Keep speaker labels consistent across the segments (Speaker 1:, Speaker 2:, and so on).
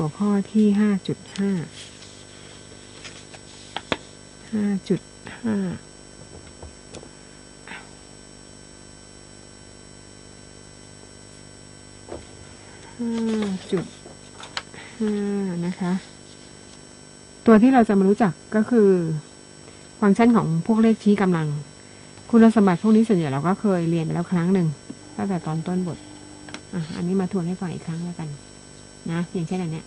Speaker 1: หัวข้อที่ห้าจุดห้าห้าจุดห้าห้าจุดห้านะคะ ตัวที่เราจะมารู้จักก็คือฟังก์ชันของพวกเลขชี้กำลัง คุณสมบัติพวกนี้ส่วนใหญ่เราก็เคยเรียนไปแล้วครั้งหนึ่งตั้งแต่ตอนต้นบทอะอันนี้มาทวนให้ฟังอีกครั้งแล้วกัน นะอย่างเช่นอันเนี้ย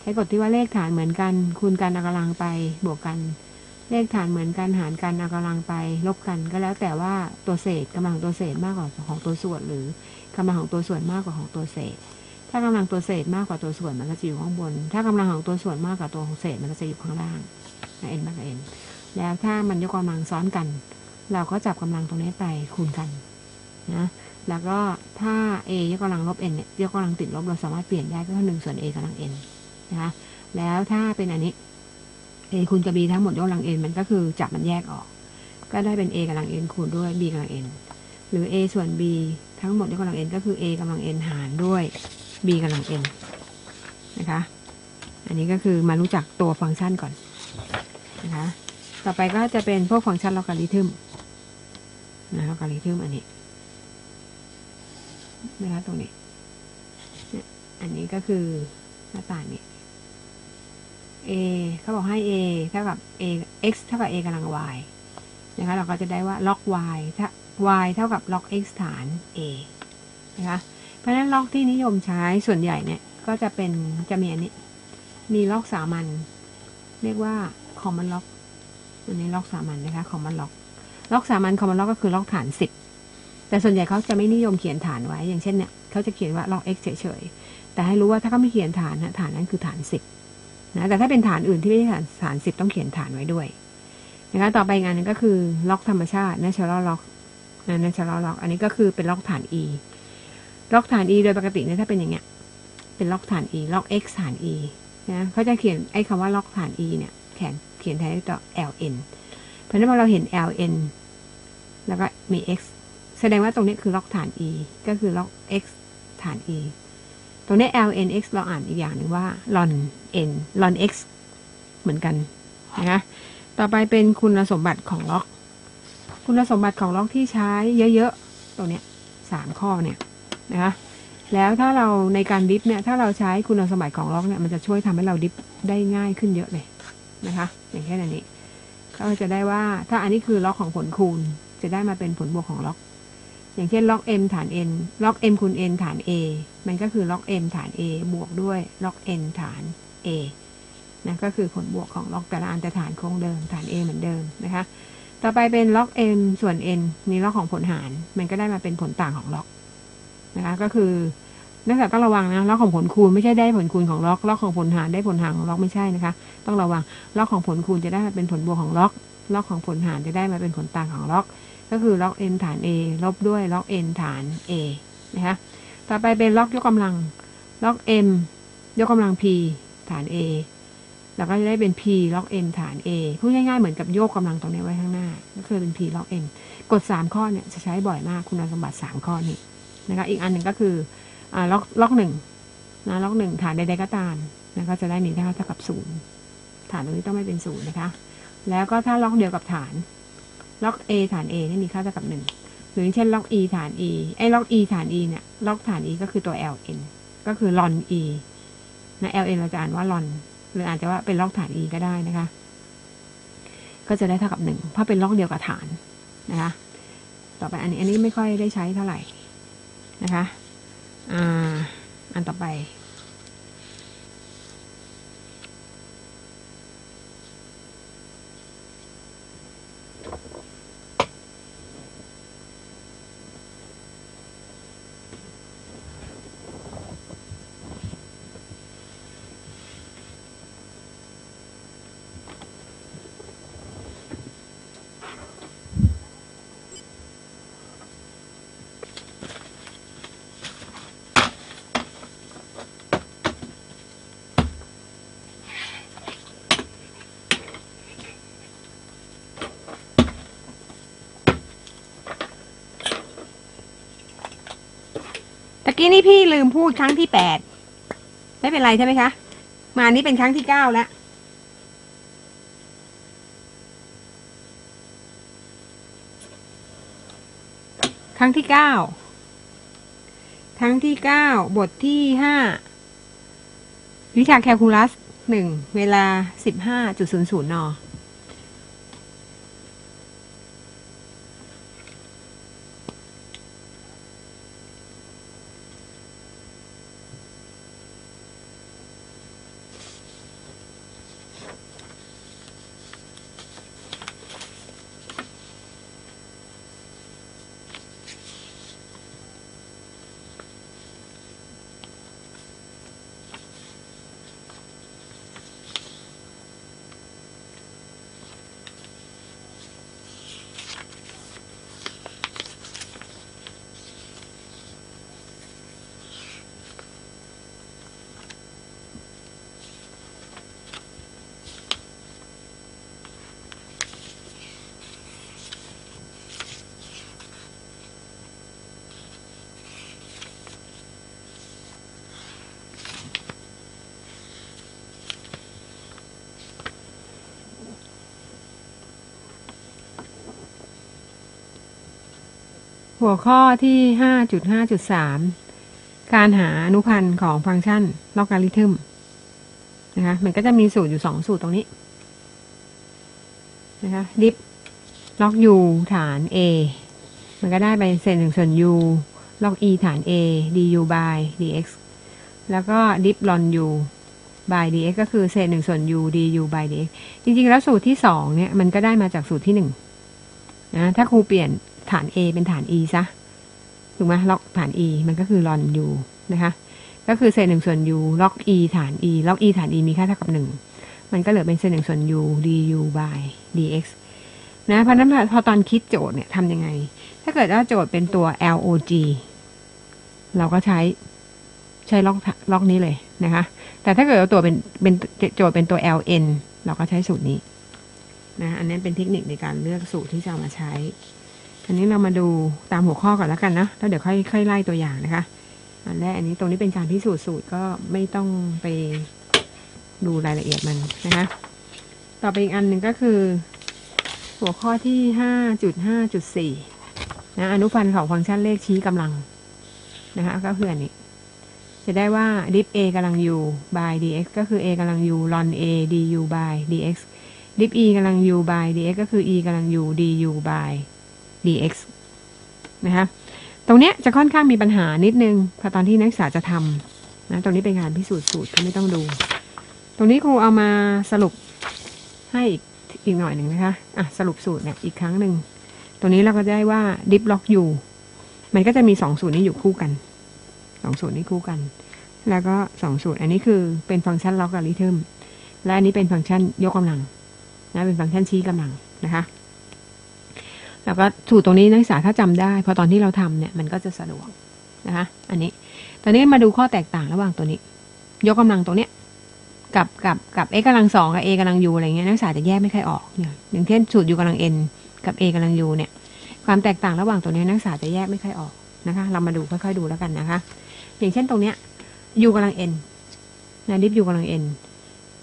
Speaker 1: ใช้กฎที่ว่าเลขฐานเหมือนกัน คูณกันเอากำลังไปบวกกัน เลขฐานเหมือนกันหารกันเอากำลังไป ลบกันก็แล้วแต่ว่าตัวเศษกำลังตัวเศษมากกว่าของตัวส่วน หรือกำลังของตัวส่วนมากกว่าของตัวเศษ ถ้ากำลังตัวเศษมากกว่าตัวส่วนมันก็จะอยู่ข้างบน ถ้ากำลังของตัวส่วนมากกว่าตัวของเศษมันก็จะอยู่ข้างล่างเอ็นมากเอ็นแล้วถ้ามันยกกำลังซ้อนกัน เราก็จับกำลังตรงนี้ไปคูณกันนะ แล้วก็ถ้า a ยกกำลังลบ n เนี่ยยกกำลังติดลบเราสามารถเปลี่ยนได้ก็คือหนึ่งส่วน a กำลัง n นะคะแล้วถ้าเป็นอันนี้ a คูณกับ b ทั้งหมดยกกำลัง n มันก็คือจับมันแยกออก ก็ได้เป็น a กำลัง n คูณด้วย b กำลัง n หรือ a ส่วน b ทั้งหมดยกกำลัง n ก็คือ a กำลัง n หารด้วย b กำลัง n นะคะ อันนี้ก็คือมารู้จักตัวฟังก์ชันก่อนนะคะ ต่อไปก็จะเป็นพวกฟังก์ชันลอการิทึมนะลอการิทึมอันนี้ นะคะตรงนี้อันนี้ก็คือหน้าต่างนี้ a เขาบอกให้ a เท่ากับ a x เท่ากับ a กำลัง y นะคะเราก็จะได้ว่า log y ถ้า y เท่ากับ log x ฐาน a นะคะเพราะฉะนั้น log ที่นิยมใช้ส่วนใหญ่เนี่ยก็จะเป็นจะมีอันนี้ มี log สามัญเรียกว่า common log อันนี้ log สามัญนะคะ common log log สามัญ common log ก็คือ log ฐาน 10 แต่ส่วนใหญ่เขาจะไม่นิยมเขียนฐานไว้ อย่างเช่นเนี่ยเขาจะเขียนว่า log x เฉยๆ แต่ให้รู้ว่าถ้าเขาไม่เขียนฐานนะฐานนั้นคือฐานสิบนะแต่ถ้าเป็นฐานอื่นที่ไม่ใช่ฐานฐานสิบต้องเขียนฐานไว้ด้วยนะคะต่อไปงานนึงก็คือล็อกธรรมชาติ natural log นะ natural log อันนี้ก็คือเป็นล็อกฐาน e ล็อกฐาน e โดยปกติเนี่ยถ้าเป็นอย่างเงี้ยเป็นล็อกฐาน e ล็อก x ฐาน e นะเขาจะเขียนไอ้คำว่าล็อกฐาน e เนี่ยแขนเขียนแทนด้วยตัว ln เพราะฉะนั้นพอเราเห็น ln แล้วก็มี x แสดงว่าตรงนี้คือล็อกฐาน e ก็คือล็อก x ฐาน e ตรงนี้ ln x เราอ่านอีกอย่างหนึ่งว่า ln n ln x เหมือนกันนะคะต่อไปเป็นคุณสมบัติของล็อก คุณสมบัติของล็อกที่ใช้เยอะๆ ตรงนี้สามข้อเนี่ยนะคะแล้วถ้าเราในการดิฟเนี่ย ถ้าเราใช้คุณสมบัติของล็อกเนี่ย มันจะช่วยทำให้เราดิฟได้ง่ายขึ้นเยอะเลยนะคะ อย่างแค่นี้ก็จะได้ว่าถ้าอันนี้คือล็อกของผลคูณ จะได้มาเป็นผลบวกของล็อก อย่างเช่นล็อก m ฐาน n ล็อก m คูณ n ฐาน a มันก็คือล็อก m ฐาน a บวกด้วยล็อก n ฐาน a นะก็คือผลบวกของล็อกแต่ละอันแต่ฐานคงเดิมฐาน a เหมือนเดิมนะคะ ต่อไปเป็นล็อก m ส่วน n นี่ล็อกของผลหาร มันก็ได้มาเป็นผลต่างของล็อกนะคะก็คือนักศึกษาต้องระวังนะล็อกของผลคูณไม่ใช่ได้ผลคูณของล็อกล็อกของผลหารได้ผลหารของล็อกไม่ใช่นะคะ ต้องระวังล็อกของผลคูณจะได้มาเป็นผลบวกของล็อก ล็อกของผลหารจะได้มาเป็นผลต่างของล็อก ก็คือล็อก m ฐาน a ลบด้วยล็อก n ฐาน a นะคะต่อไปเป็นล็อกยกกำลังล็อก m ยกกำลัง p ฐาน a แล้วก็จะได้เป็น p ล็อก n ฐาน a พูดง่ายๆเหมือนกับโยกกำลังตรงนี้ไว้ข้างหน้า ก็คือเป็น p ล็อก n กด 3 ข้อเนี่ยจะใช้บ่อยมากคุณสมบัติ 3 ข้อนี้นะคะอีกอันหนึ่งก็คือล็อกล็อกหนึ่งนะล็อกหนึ่งฐานใดๆก็ตามนะก็จะได้มีค่าเท่ากับศูนย์ฐานตรงนี้ต้องไม่เป็นศูนย์นะคะ แล้วก็ถ้าล็อกเดียวกับฐาน ล็อก a ฐาน a นี่มีค่าเท่ากับหนึ่งหรือเช่นล็อก e ฐาน e ไอ้ล็อก e ฐาน e เนี่ย ล็อกฐาน e ก็คือตัว ln ก็คือ ln e นะ ln เราจะอ่านว่า ln หรืออาจจะว่าเป็นล็อกฐาน e ก็ได้นะคะ ก็จะได้เท่ากับหนึ่งเพราะเป็นล็อกเดียวกับฐานนะคะ ต่อไปอันนี้อันนี้ไม่ค่อยได้ใช้เท่าไหร่นะคะ อ่า อันต่อไป กี้นี่พี่ลืมพูดครั้งที่แปดไม่เป็นไรใช่ไหมคะ มานี้เป็นครั้งที่เก้าแล้วครั้งที่เก้าครั้งที่เก้าบทที่ห้าวิชาแคลคูลัสหนึ่งเวลาสิบห้าจุดศูนย์ศูนย์น หัวข้อที่ห้าจุดห้าจุดสามการหาอนุพันธ์ของฟังก์ชันลอการิทึมนะคะมันก็จะมีสูตรอยู่สองสูตรตรงนี้นะคะดิฟล็อก u ฐาน a มันก็ได้ไปเศษหนึ่งส่วน u ล็อก e ฐาน a du by dx แล้วก็ดิฟลอน u by dx ก็คือเศษหนึ่งส่วน u du by dx จริงๆ แล้วสูตรที่สองเนี่ย มันก็ได้มาจากสูตรที่หนึ่งนะถ้าครูเปลี่ยน ฐาน a เป็นฐาน e ซะถูกไหมล็อกฐาน e มันก็คือลอน u นะคะ ก็คือเศษหนึ่งส่วน u ล็อก e ฐาน e ล็อก e ฐาน e มีค่าเท่ากับหนึ่งมันก็เหลือเป็นเศษหนึ่งส่วน u du by dx นะเพราะนั้นพอตอนคิดโจทย์เนี่ยทำยังไง ถ้าเกิดว่าโจทย์เป็นตัว log เราก็ใช้ใช้ล็อกล็อกนี้เลยนะคะ แต่ถ้าเกิดว่าตัวเป็นเป็นโจทย์เป็นตัว ln เราก็ใช้สูตรนี้นะ อันนี้เป็นเทคนิคในการเลือกสูตรที่จะมาใช้ อันนี้เรามาดูตามหัวข้อก่อนแล้วกันนะแล้วเดี๋ยวค่อยค่อยไล่ตัวอย่างนะคะ อันแรกอันนี้ตรงนี้เป็นการพิสูจน์สูตรก็ไม่ต้องไปดูรายละเอียดมันนะคะ ต่อไปอีกอันหนึ่งก็คือ หัวข้อที่ห้าจุดห้าจุดสี่นะอนุพันธ์ของฟังก์ชันเลขชี้กำลังนะคะก็คืออันนี้ จะได้ว่า dif a กำลัง u by dx ก็คือ a กำลัง u ln a du by dx dif e กำลัง u by dx ก็คือ e กำลัง u du by dx นะคะตรงเนี้ยจะค่อนข้างมีปัญหานิดนึงพอตอนที่นักศึกษาจะทำนะตรงนี้เป็นการพิสูจน์สูตรก็ไม่ต้องดู ตรงนี้ครูเอามาสรุปให้อีกอีกหน่อยหนึ่งนะคะอะสรุปสูตรเนี่ยอีกครั้งหนึ่งตรงนี้เราก็ได้ว่า dip log u มันก็จะมีสองสูตรนี้อยู่คู่กันสองสูตรนี้คู่กัน แล้วก็สองสูตรอันนี้คือเป็นฟังก์ชันล็อกการิทึมและอันนี้เป็นฟังก์ชันยกกำลังนะเป็นฟังก์ชันชี้กำลังนะคะ แล้วก็สูตรตรงนี้นักศึกษาถ้าจำได้พอตอนที่เราทำเนี่ยมันก็จะสะดวกนะคะ อันนี้ ตอนนี้มาดูข้อแตกต่างระหว่างตัวนี้ ยกกำลังตรงเนี้ยกับกับกับ x กำลังสองกับ a กำลัง u อะไรเงี้ยนักศึกษาจะแยกไม่ค่อยออกเนี่ยอย่างเช่นสูตร u กำลัง n กับ a กำลัง u เนี่ย ความแตกต่างระหว่างตัวนี้นักศึกษาจะแยกไม่ค่อยออกนะคะ เรามาดูค่อยๆดูแล้วกันนะคะ อย่างเช่นตรงเนี้ย u กำลัง n นะดิฟ u กำลัง n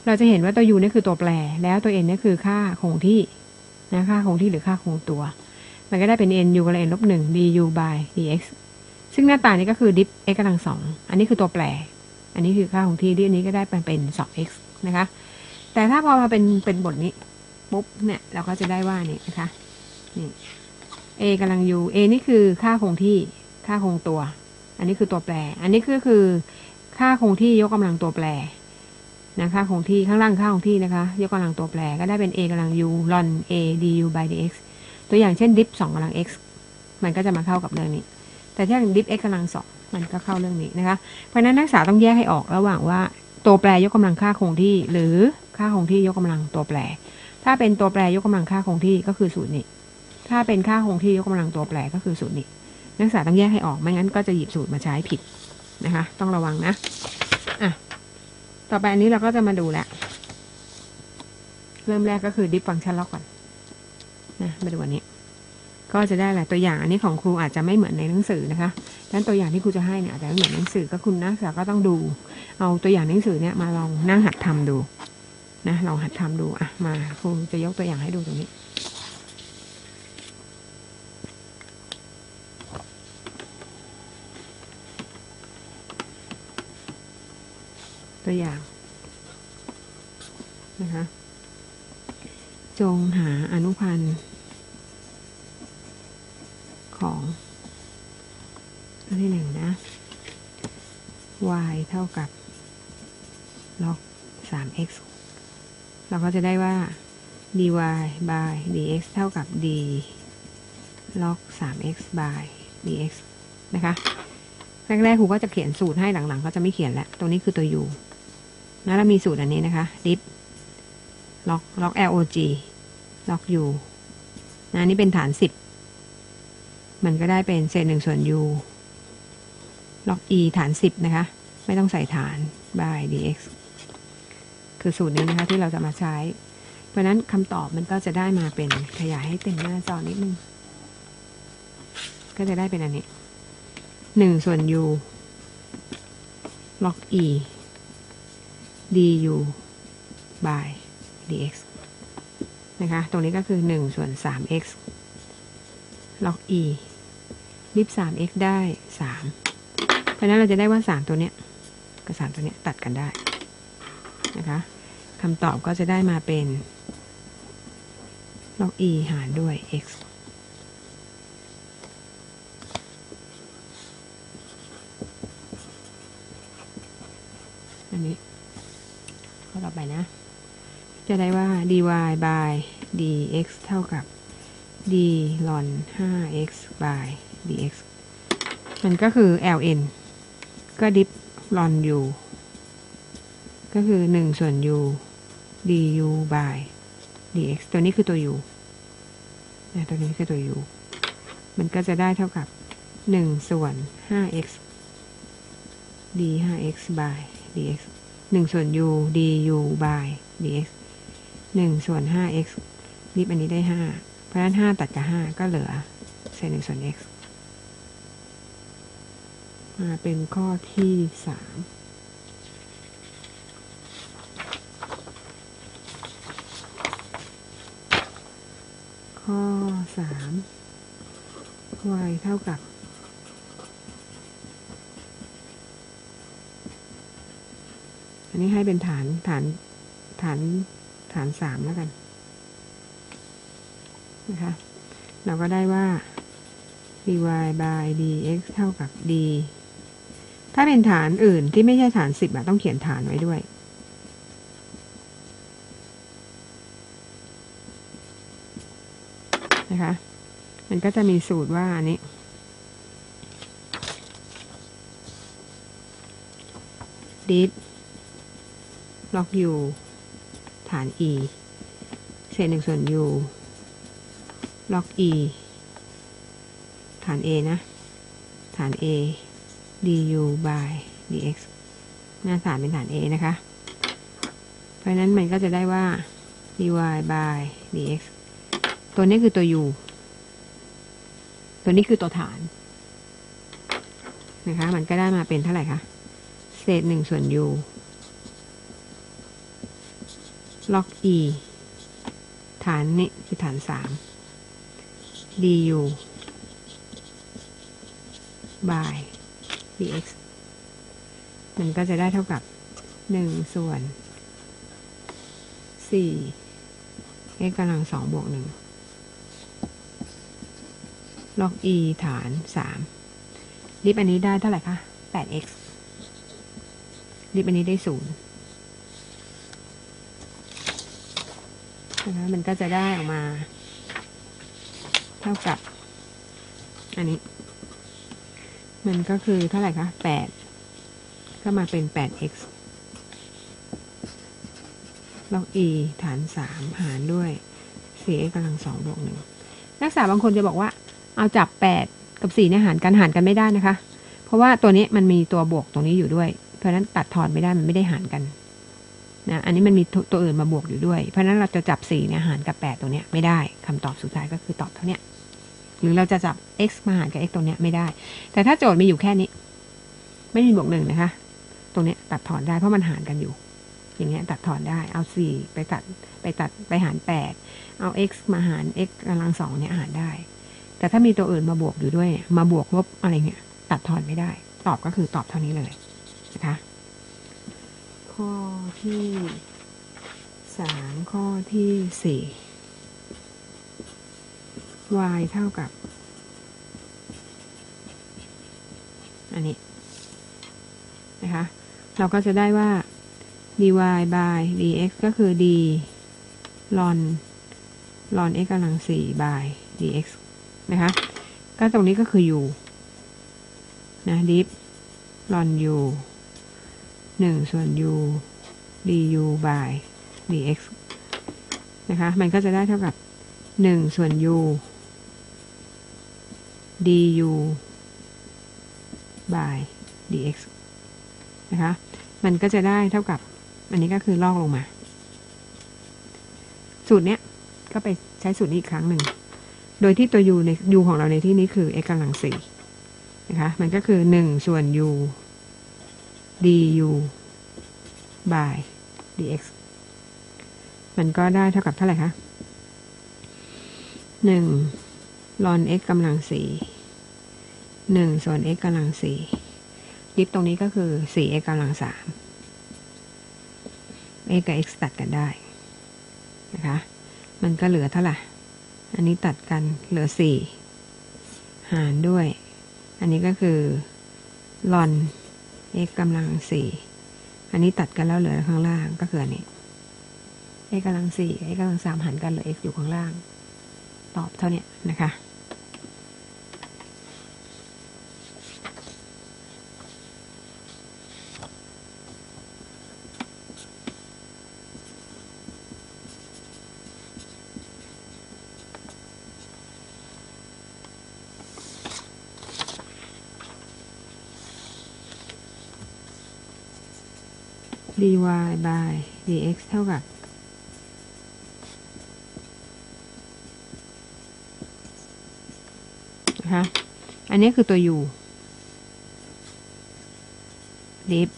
Speaker 1: เราจะเห็นว่าตัว u เนี่คือตัวแปร แล้วตัว n เนี่คือค่าคงที่นะค่าคงที่หรือค่าคงตัว มันก็ได้เป็น n u กำลัง n ลบหนึ่ง du by dx ซึ่งหน้าตานี้ก็คือดิฟ x กำลังสอง อันนี้คือตัวแปร อันนี้คือค่าของที่ที่อันนี้ก็ได้ไปเป็น 2x นะคะ แต่ถ้าพอมาเป็นเป็นบทนี้ปุ๊บเนี่ยเราก็จะได้ว่านี่นะคะนี่ a กำลัง u a นี่คือค่าคงที่ค่าคงตัว อันนี้คือตัวแปร อันนี้ก็คือค่าคงที่ยกกำลังตัวแปรนะค่าคงที่ข้างล่างค่าคงที่นะคะ ยกกำลังตัวแปรก็ได้เป็น a กำลัง u ln a du by dx ตัวอย่างเช่น dip 2กำลัง x มันก็จะมาเข้ากับเรื่องนี้ แต่ถ้าอย่าง dip x กำลังสองมันก็เข้าเรื่องนี้นะคะ เพราะนั้นนักศึกษาต้องแยกให้ออกระหว่างว่า ตัวแปรยกกำลังค่าคงที่ หรือค่าคงที่ยกกำลังตัวแปร ถ้าเป็นตัวแปรยกกำลังค่าคงที่ก็คือสูตรนี้ ถ้าเป็นค่าคงที่ยกกำลังตัวแปรก็คือสูตรนี้ นักศึกษาต้องแยกให้ออกไม่งั้นก็จะหยิบสูตรมาใช้ผิดนะคะ ต้องระวังนะอะต่อไปอันนี้เราก็จะมาดูแหละเริ่มแรกก็คือดิฟฟังชันล็อกก่อน นะมาดูอันนี้ ก็จะได้แหละตัวอย่างอันนี้ของครูอาจจะไม่เหมือนในหนังสือนะคะดังนั้นตัวอย่างที่ครูจะให้เนี่ยอาจจะไม่เหมือนหนังสือก็คุณนักศึกษาก็ต้องดู เอาตัวอย่างหนังสือเนี่ยมาลองนั่งหัดทำดูนะลองหัดทำดูอะมาครูจะยกตัวอย่างให้ดูตรงนี้ตัวอย่างนะคะ จงหาอนุพันธ์ของอันที่หนึ่งนะ y เท่ากับ log 3x เราก็จะได้ว่า dy by dx เท่ากับ d log 3x by dx นะคะ แรกๆครูก็จะเขียนสูตรให้หลังๆ ก็จะไม่เขียนแล้ว ตรงนี้คือตัว u นะเรามีสูตรอันนี้นะคะ dip log log log log u นะนนี้เป็นฐาน 10 มันก็ได้เป็นเศษหนึ่งส่วน u log e ฐาน 10 นะคะ ไม่ต้องใส่ฐาน by dx คือสูตรนี้นะคะที่เราจะมาใช้ เพราะนั้นคำตอบมันก็จะได้มาเป็นขยายให้เต็มหน้าจอนิดนึง ก็จะได้เป็นอันนี้หนึ่งส่วน u log e du by dx นะคะ ตรงนี้ก็คือหนึ่งส่วนสาม x log e ลิบสาม x ได้สามเพราะนั้นเราจะได้ว่าสามตัวเนี้ย กับสามตัวเนี้ยตัดกันได้ นะคะคำตอบก็จะได้มาเป็น log e หารด้วย x อันนี้ข้อต่อไปนะ จะได้ว่า dy by dx เท่ากับ d ln 5x by dx มันก็คือ ln ก็ดิฟ ln u ก็คือ 1 ส่วน u du by dx ตัวนี้คือตัว u นะตัวนี้คือตัว u มันก็จะได้เท่ากับ 1 ส่วน 5x d 5x by dx 1 ส่วน u du by dx 1ส่วน 5x รีบอันนี้ได้5เพราะฉะนั้น5ตัดกับ5ก็เหลือเศษ1ส่วน x มาเป็นข้อที่3ข้อ3 y เท่ากับอันนี้ให้เป็นฐานฐานฐาน ฐานสามแล้วกันนะคะ เราก็ได้ว่า dy by dx เท่ากับ d ถ้าเป็นฐานอื่นที่ไม่ใช่ฐานสิบอะต้องเขียนฐานไว้ด้วย นะคะ มันก็จะมีสูตรว่าอันนี้ dip log u ฐาน e เศษหนึ่งส่วน u log e ฐาน a นะ ฐาน a du by dx หน้าฐานเป็นฐาน a นะคะ เพราะนั้นมันก็จะได้ว่า dy by dx ตัวนี้คือตัว u ตัวนี้คือตัวฐาน นะคะ มันก็ได้มาเป็นเท่าไหร่คะ เศษหนึ่งส่วน u log e ฐานนี้คือฐานสาม du by dx มันก็จะได้เท่ากับหนึ่งส่วนสี่ x กำลังสองบวกหนึ่ง log e ฐานสามลิบอันนี้ได้เท่าไหร่คะแปด x ลิบอันนี้ได้ศู นะมันก็จะได้ออกมา เท่ากับ อันนี้ มันก็คือเท่าไหร่คะแปดก็มาเป็นแปด x log e ฐานสามหารด้วย 4x กำลังสองบวกหนึ่งนักศึกษาบางคนจะบอกว่า เอาจับแปดกับสี่เนี่ยหารกันหารกันไม่ได้นะคะ เพราะว่าตัวนี้มันมีตัวบวกตรงนี้อยู่ด้วย เพราะฉะนั้นตัดทอนไม่ได้มันไม่ได้หารกัน นะอันนี้มันมีตัวอื่นมาบวกอยู่ด้วย เพราะนั้นเราจะจับสี่เนี่ยหารกับแปดตัวเนี้ยไม่ได้คำตอบสุดท้ายก็คือตอบเท่าเนี้ยหรือเราจะจับ x มาหารกับ x ตรงเนี้ยไม่ได้ แต่ถ้าโจทย์มีอยู่แค่นี้ ไม่มีบวกหนึ่งนะคะ ตรงเนี้ยตัดถอนได้เพราะมันหารกันอยู่ อย่างเงี้ยตัดถอนได้เอาสี่ไปตัดไปตัดไปหารแปดเอา x มาหาร x กำลังสองเนี่ยหารได้ แต่ถ้ามีตัวอื่นมาบวกอยู่ด้วยเนี่ยมาบวกลบอะไรเงี้ยตัดถอนไม่ได้ ตอบก็คือตอบเท่านี้เลยนะคะ ข้อที่สามข้อที่สี่ y เท่ากับ อันนี้ นะคะ เราก็จะได้ว่า dy by dx ก็คือ d ln ln x กำลังสี่ by dx นะคะ ก็ตรงนี้ก็คือ u นะ dip ln u งส่วน u du by dx นะคะ มันก็จะได้เท่ากับหนึ่งส่วน u du by dx นะคะ มันก็จะได้เท่ากับ อันนี้ก็คือลอกลงมา สูตรเนี้ย ก็ไปใช้สูตรนี้อีกครั้งหนึ่ง โดยที่ตัว u ใน u ของเราในที่นี้คือ x กำลังสี่นะคะ มันก็คือหนึ่งส่วน u du by dx มันก็ได้เท่ากับเท่าไหร่คะหนึ่ง ln x กำลังสี่หนึ่งส่วน x กำลังสี่ยิบตรงนี้ก็คือสี่ x กำลังสาม x กับ x ตัดกันได้นะคะ มันก็เหลือเท่าไหร่ อันนี้ตัดกันเหลือสี่หารด้วย อันนี้ก็คือ ln x กำลังสี่อันนี้ตัดกันแล้วเหลือข้างล่างก็คืออันนี้ x กำลังสี่ x กำลังสามหันกันเหลือ x อยู่ข้างล่าง ตอบเท่านี้นะคะ dy by dx เท่ากับ นะคะ อันนี้คือตัว u lip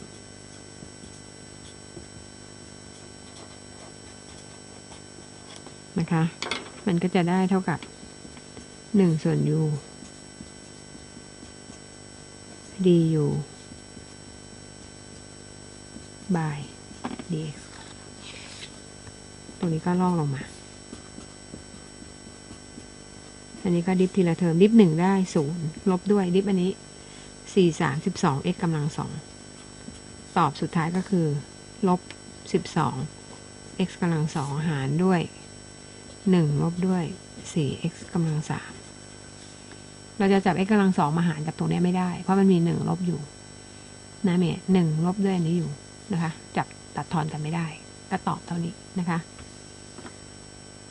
Speaker 1: นะคะ มันก็จะได้เท่ากับหนึ่งส่วน u du by dx ตรงนี้ก็ลอกลงมา อันนี้ก็ดิฟทีละเทอม ดิฟหนึ่งได้ศูนย์ลบด้วย ดิฟอันนี้สี่สามสิบสอง x กำลังสอง ตอบสุดท้ายก็คือ ลบสิบสอง x กำลังสองหารด้วยหนึ่งลบด้วยสี่ x กำลังสามเราจะจับ x กำลังสองมาหารกับตรงนี้ไม่ได้ เพราะมันมีหนึ่งลบอยู่ นะเมย์หนึ่งลบด้วยอันนี้อยู่ นะคะจับตัดทอนกันไม่ได้ก็ตอบเท่านี้นะคะ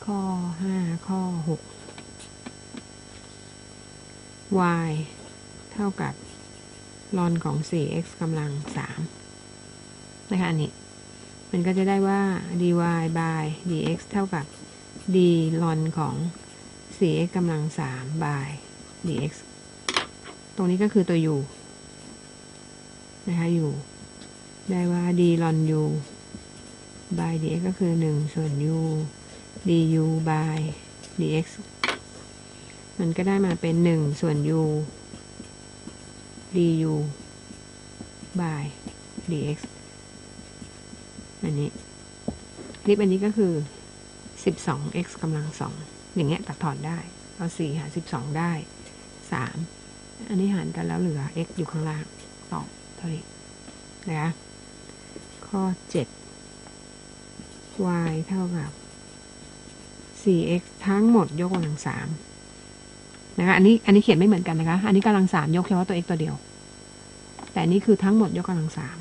Speaker 1: ข้อห้าข้อหก y เท่ากับลอนของ 4x กำลัง 3 นะคะ อันนี้ มันก็จะได้ว่า dy by dx เท่ากับ d ลอนของ 4x กำลัง 3 by dx ตรงนี้ก็คือตัว u นะคะ u ได้ว่า d ลอน u by dx ก็คือ1ส่วน u du by dx มันก็ได้มาเป็น1ส่วน u du by dx อันนี้ลิปอันนี้ก็คือ 12x กำลังสองอย่างเงี้ยตัดถอนได้เอา4หาร12ได้3อันนี้หารกันแล้วเหลือ x อยู่ข้างล่างตอบเท่านี้นะคะ ข้อ 7 y เท่ากับ 4x ทั้งหมดยกกำลังสามนะคะ อันนี้ อันนี้เขียนไม่เหมือนกันนะคะ อันนี้กำลังสามยกเฉพาะตัว x ตัวเดียว แต่อันนี้คือทั้งหมดยกกำลังสาม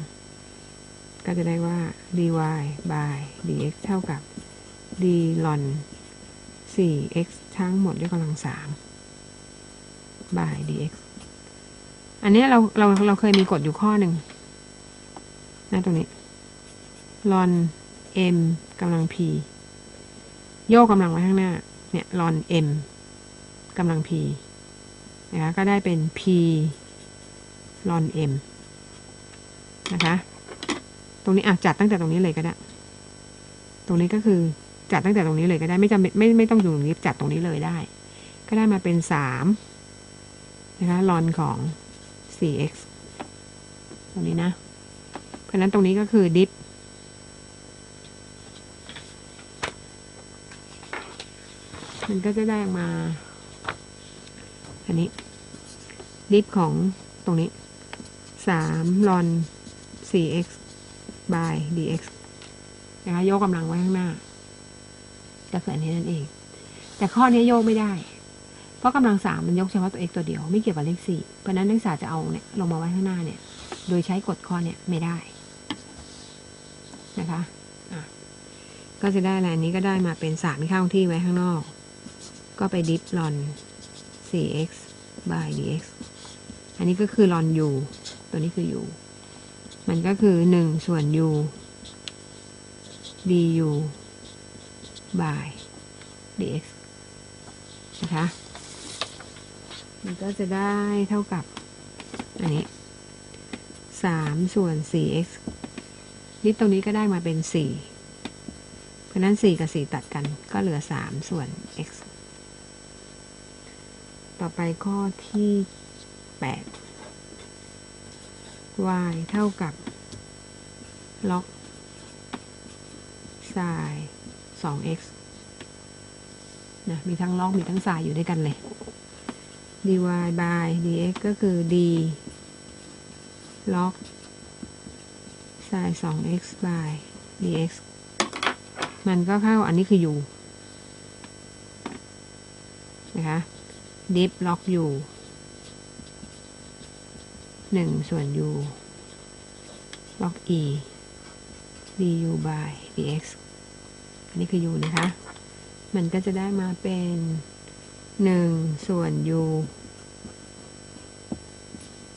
Speaker 1: ก็จะได้ว่า dy by dx เท่ากับ d ln 4x ทั้งหมดยกกำลังสาม by dx อันนี้เราเราเราเคยมีกฎอยู่ข้อหนึ่งนะตรงนี้ ln m กำลัง p โยกกำลังไว้ข้างหน้า เนี่ย ln m กำลัง p นะคะก็ได้เป็น p ลอน m นะคะ ตรงนี้อะจัดตั้งแต่ตรงนี้เลยก็ได้ ตรงนี้ก็คือจัดตั้งแต่ตรงนี้เลยก็ได้ ไม่จำเป็นไม่ไม่ต้องอยู่ตรงนี้จัดตรงนี้เลยได้ ก็ได้มาเป็นสามนะคะลอนของ 4x ตรงนี้นะ เพราะฉะนั้นตรงนี้ก็คือดิฟ มันก็จะได้ออกมาอันนี้ดิฟของตรงนี้สามลอน 4x by dx นะคะโยกกำลังไว้ข้างหน้าจะเกิดนี้นั่นเอง แต่ข้อนี้โยกไม่ได้ เพราะกำลังสามมันยกเฉพาะตัว x ตัวเดียวไม่เกี่ยวกับเลขสี่เพราะนั้นนักศึกษาจะเอาเนี่ยลงมาไว้ข้างหน้าเนี่ย โดยใช้กฎข้อเนี่ยไม่ได้นะคะะก็จะได้อะไรอันนี้ก็ได้มาเป็นสามที่เข้าที่ไว้ข้างนอก ก็ไปดิฟลอน 4x by dx อันนี้ก็คือลอน u ตัวนี้คือ u มันก็คือหนึ่งส่วน u du by dx นะคะ มันก็จะได้เท่ากับ อันนี้สามส่วน 4x นิดตรงนี้ก็ได้มาเป็นสี่เพราะนั้นสี่กับสี่ตัดกันก็เหลือสามส่วน x ต่อไปข้อที่แปด y เท่ากับ ล็อกไซน์ 2x นะ มีทั้งล็อกมีทั้งไซน์อยู่ด้วยกันเลย dy by dx ก็คือ d ล็อกไซน์ 2x by dx มันก็เข้าอันนี้คือ u นะคะ ดิฟล็อก u หนึ่งส่วน u ล็อก e du by dx อันนี้คือ u นะคะ มันก็จะได้มาเป็นหนึ่งส่วน u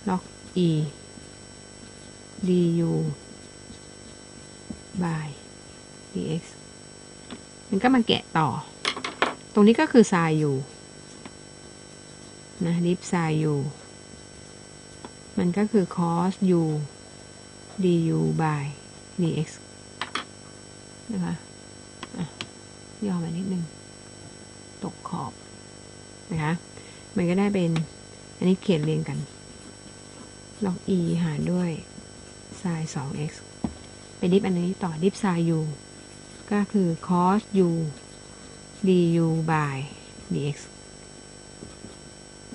Speaker 1: ล็อก e du by dx มันก็มาแกะต่อ ตรงนี้ก็คือ sin u นะดิฟ sin u มันก็คือ cos u du by dx นะคะย่อมานิดนึง ตกขอบ นะคะ มันก็ได้เป็น อันนี้เขียนเรียงกัน log e หารด้วย sin 2x ไปดิฟอันนี้ต่อดิฟ sin u ก็คือ cos u du by dx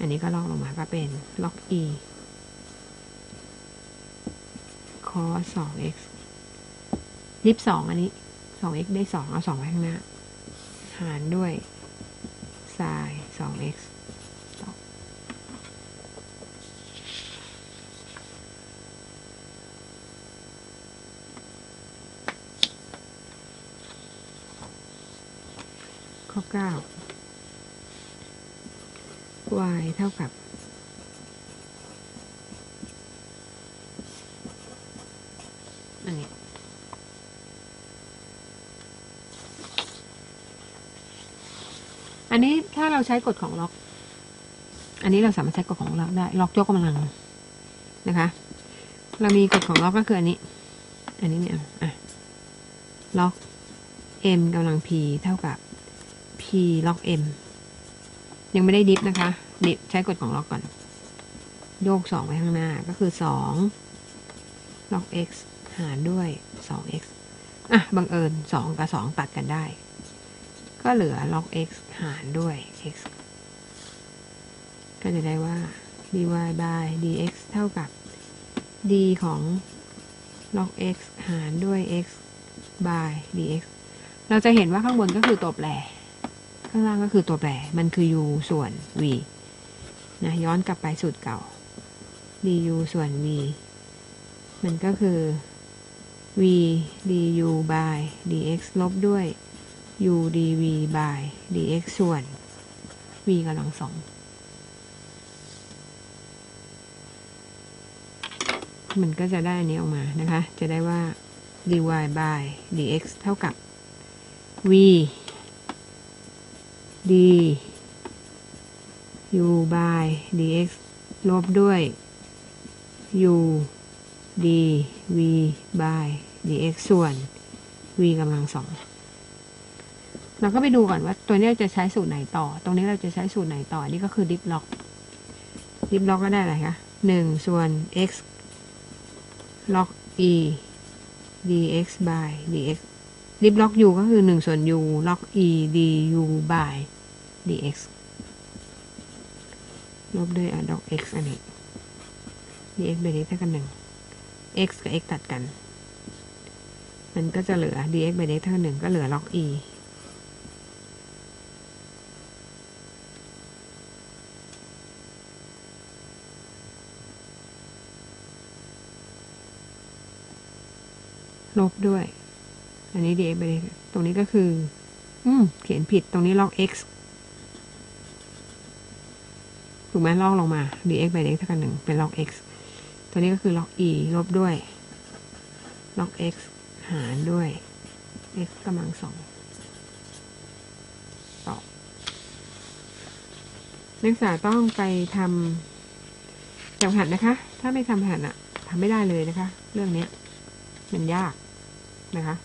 Speaker 1: อันนี้ก็ลอกลงมาก็เป็น log e cos 2x ดิฟ2อันนี้ 2x ได้ 2 เอา2ไว้ข้างหน้า หารด้วย sin 2x ข้อ9 y เท่ากับอันนี้อันนี้ถ้าเราใช้กฎของล็อก อันนี้เราสามารถใช้กฎของล็อกได้ ล็อกยกกำลังนะคะ เรามีกฎของล็อกก็คืออันนี้ อันนี้เนี่ยอะ ล็อก m กำลัง p เท่ากับ p ล็อก m ยังไม่ได้ดิฟนะคะ ดิฟใช้กฎของล็อกก่อน โยกสองไปข้างหน้าก็คือสองล็อก x หารด้วย 2x อะ บังเอิญ 2 กับ 2 ตัดกันได้ ก็เหลือ log x หารด้วย x ก็จะได้ว่า dy by dx เท่ากับ d ของ log x หารด้วย x by dx เราจะเห็นว่าข้างบนก็คือตัวแปร ข้างล่างก็คือตัวแปร มันคือ u ส่วน v นะย้อนกลับไปสูตรเก่า du ส่วน v มันก็คือ v du by dx ลบด้วย u dv by dx ส่วน v กำลังสองมันก็จะได้อันนี้ออกมานะคะ จะได้ว่า dy by dx เท่ากับ v d u by dx ลบด้วย u d v by dx ส่วน v กำลังสองเราก็ไปดูก่อนว่าตัวนี้จะใช้สูตรไหนต่อ ตรงนี้เราจะใช้สูตรไหนต่อ นี่ก็คือดิฟล็อก ดิฟล็อกก็ได้อะไรคะหนึ่งส่วน x log e dx by dx ดิฟล็อก u ก็คือหนึ่งส่วน u log e du by dx ลบด้วย log x อันนี้ dx by dx เท่ากันหนึ่ง x กับ x ตัดกัน มันก็จะเหลือ dx by dx เท่ากับหนึ่งก็เหลือ log e ลบด้วย อันนี้ dx by dx ตรงนี้ก็คือ อืม เขียนผิดตรงนี้ log x ถูกไหมลอกลงมา dx by dx เท่ากันหนึ่งเป็น log x ตัวนี้ก็คือ log e ลบด้วย log x หารด้วย x กำลังสองต่อนักศึกษาต้องไปทำจำหัดนะคะ ถ้าไม่ทำหัดอะทำไม่ได้เลยนะคะ เรื่องเนี้ยมันยากนะคะ